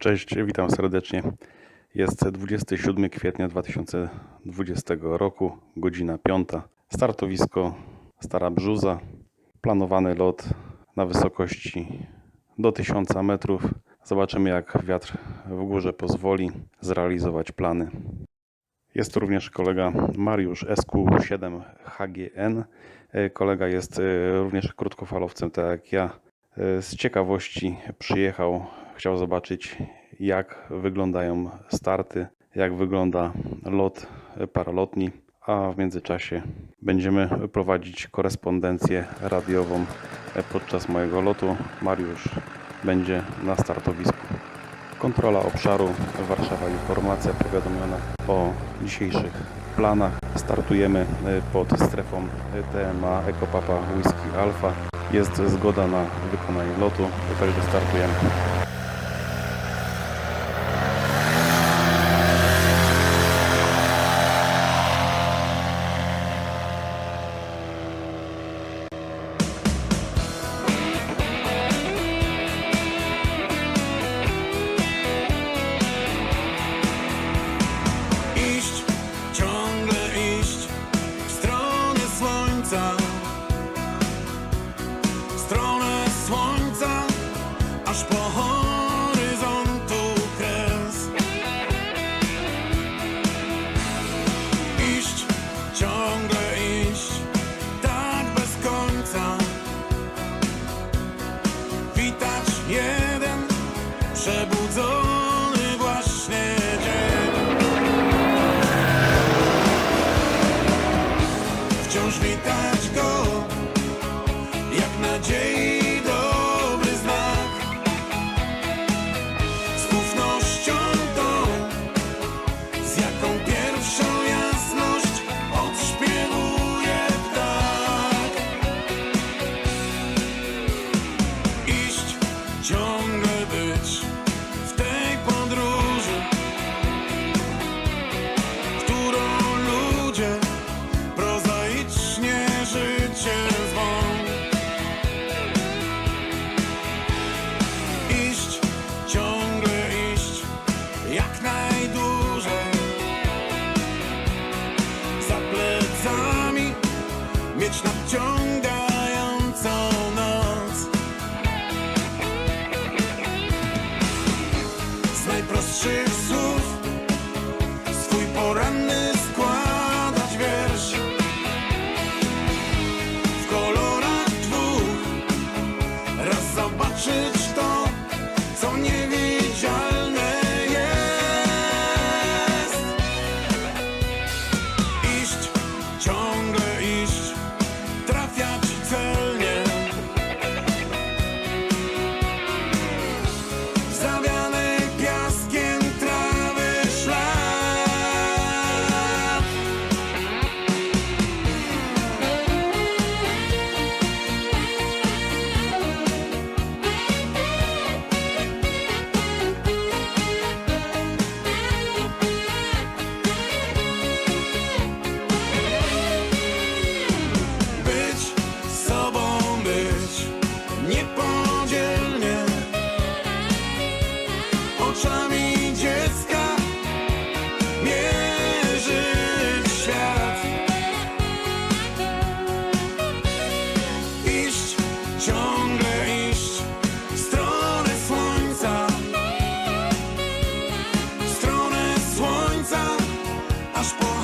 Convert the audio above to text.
Cześć, witam serdecznie. Jest 27 kwietnia 2020 roku, godzina 5. Startowisko Stara Brzuza. Planowany lot na wysokości do 1000 metrów. Zobaczymy, jak wiatr w górze pozwoli zrealizować plany. Jest tu również kolega Mariusz SQ7HGN. E, Kolega jest e, również krótkofalowcem, tak jak ja. Z ciekawości przyjechał, chciał zobaczyć, jak wyglądają starty, jak wygląda lot paralotni, a w międzyczasie będziemy prowadzić korespondencję radiową podczas mojego lotu. Mariusz będzie na startowisku. Kontrola obszaru Warszawa Informacja powiadomiona o dzisiejszych planach. Startujemy e, pod strefą TMA Ekopapa Whisky Alpha. Jest zgoda na wykonanie lotu, także startujemy. Słońca, aż po horyzontu kres. Iść, ciągle iść, tak bez końca. Witać jeden przebudzony รำนึก Nos